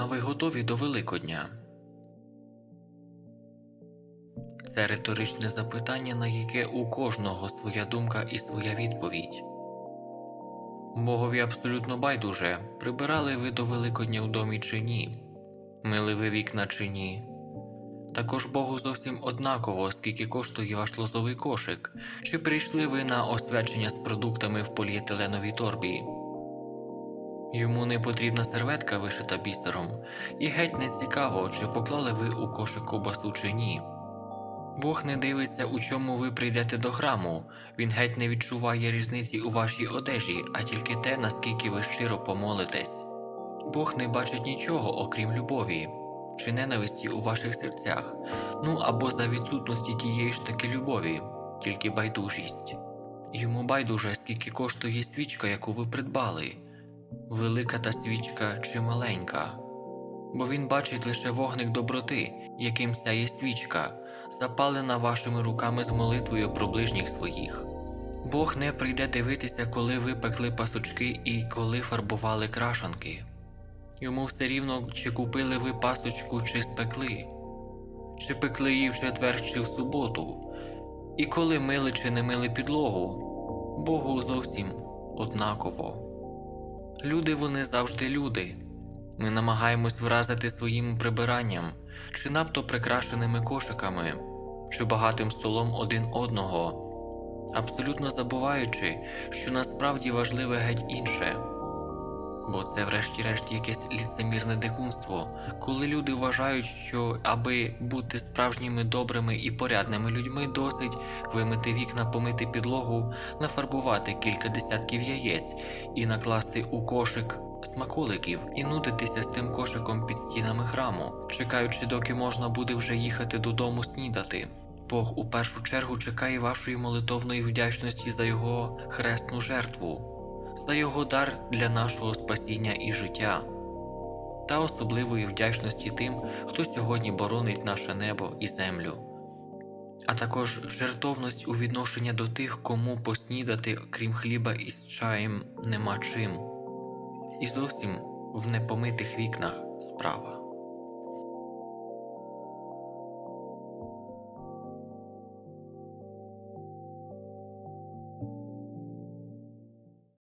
А ви готові до Великодня? Це риторичне запитання, на яке у кожного своя думка і своя відповідь. Богові абсолютно байдуже, прибирали ви до Великодня у домі чи ні, мили ви вікна чи ні. Також Богу зовсім однаково, скільки коштує ваш лозовий кошик, чи прийшли ви на освячення з продуктами в поліетиленовій торбі. Йому не потрібна серветка вишита бісером, і геть не цікаво, чи поклали ви у кошик ковбасу чи ні. Бог не дивиться, у чому ви прийдете до храму, він геть не відчуває різниці у вашій одежі, а тільки те, наскільки ви щиро помолитесь. Бог не бачить нічого, окрім любові чи ненависті у ваших серцях, ну або за відсутності тієї ж таки любові, тільки байдужість. Йому байдуже, скільки коштує свічка, яку ви придбали, велика та свічка чи маленька, бо він бачить лише вогник доброти, яким сяє свічка, запалена вашими руками з молитвою про ближніх своїх. Бог не прийде дивитися, коли ви пекли пасочки і коли фарбували крашанки. Йому все рівно, чи купили ви пасочку, чи спекли, чи пекли її в четвер, чи в суботу, і коли мили чи не мили підлогу, Богу зовсім однаково. Люди вони завжди люди. Ми намагаємось вразити своїм прибиранням, чи надто прикрашеними кошиками, чи багатим столом один одного, абсолютно забуваючи, що насправді важливе геть інше. Бо це, врешті-решт, якесь ліцемірне дикунство, коли люди вважають, що аби бути справжніми добрими і порядними людьми, досить вимити вікна, помити підлогу, нафарбувати кілька десятків яєць і накласти у кошик смаколиків і нудитися з тим кошиком під стінами храму, чекаючи, доки можна буде вже їхати додому снідати. Бог у першу чергу чекає вашої молитовної вдячності за його хресну жертву за його дар для нашого спасіння і життя, та особливої вдячності тим, хто сьогодні боронить наше небо і землю, а також жертовність у відношенні до тих, кому поснідати, крім хліба із чаєм, нема чим, і зовсім в непомитих вікнах справа.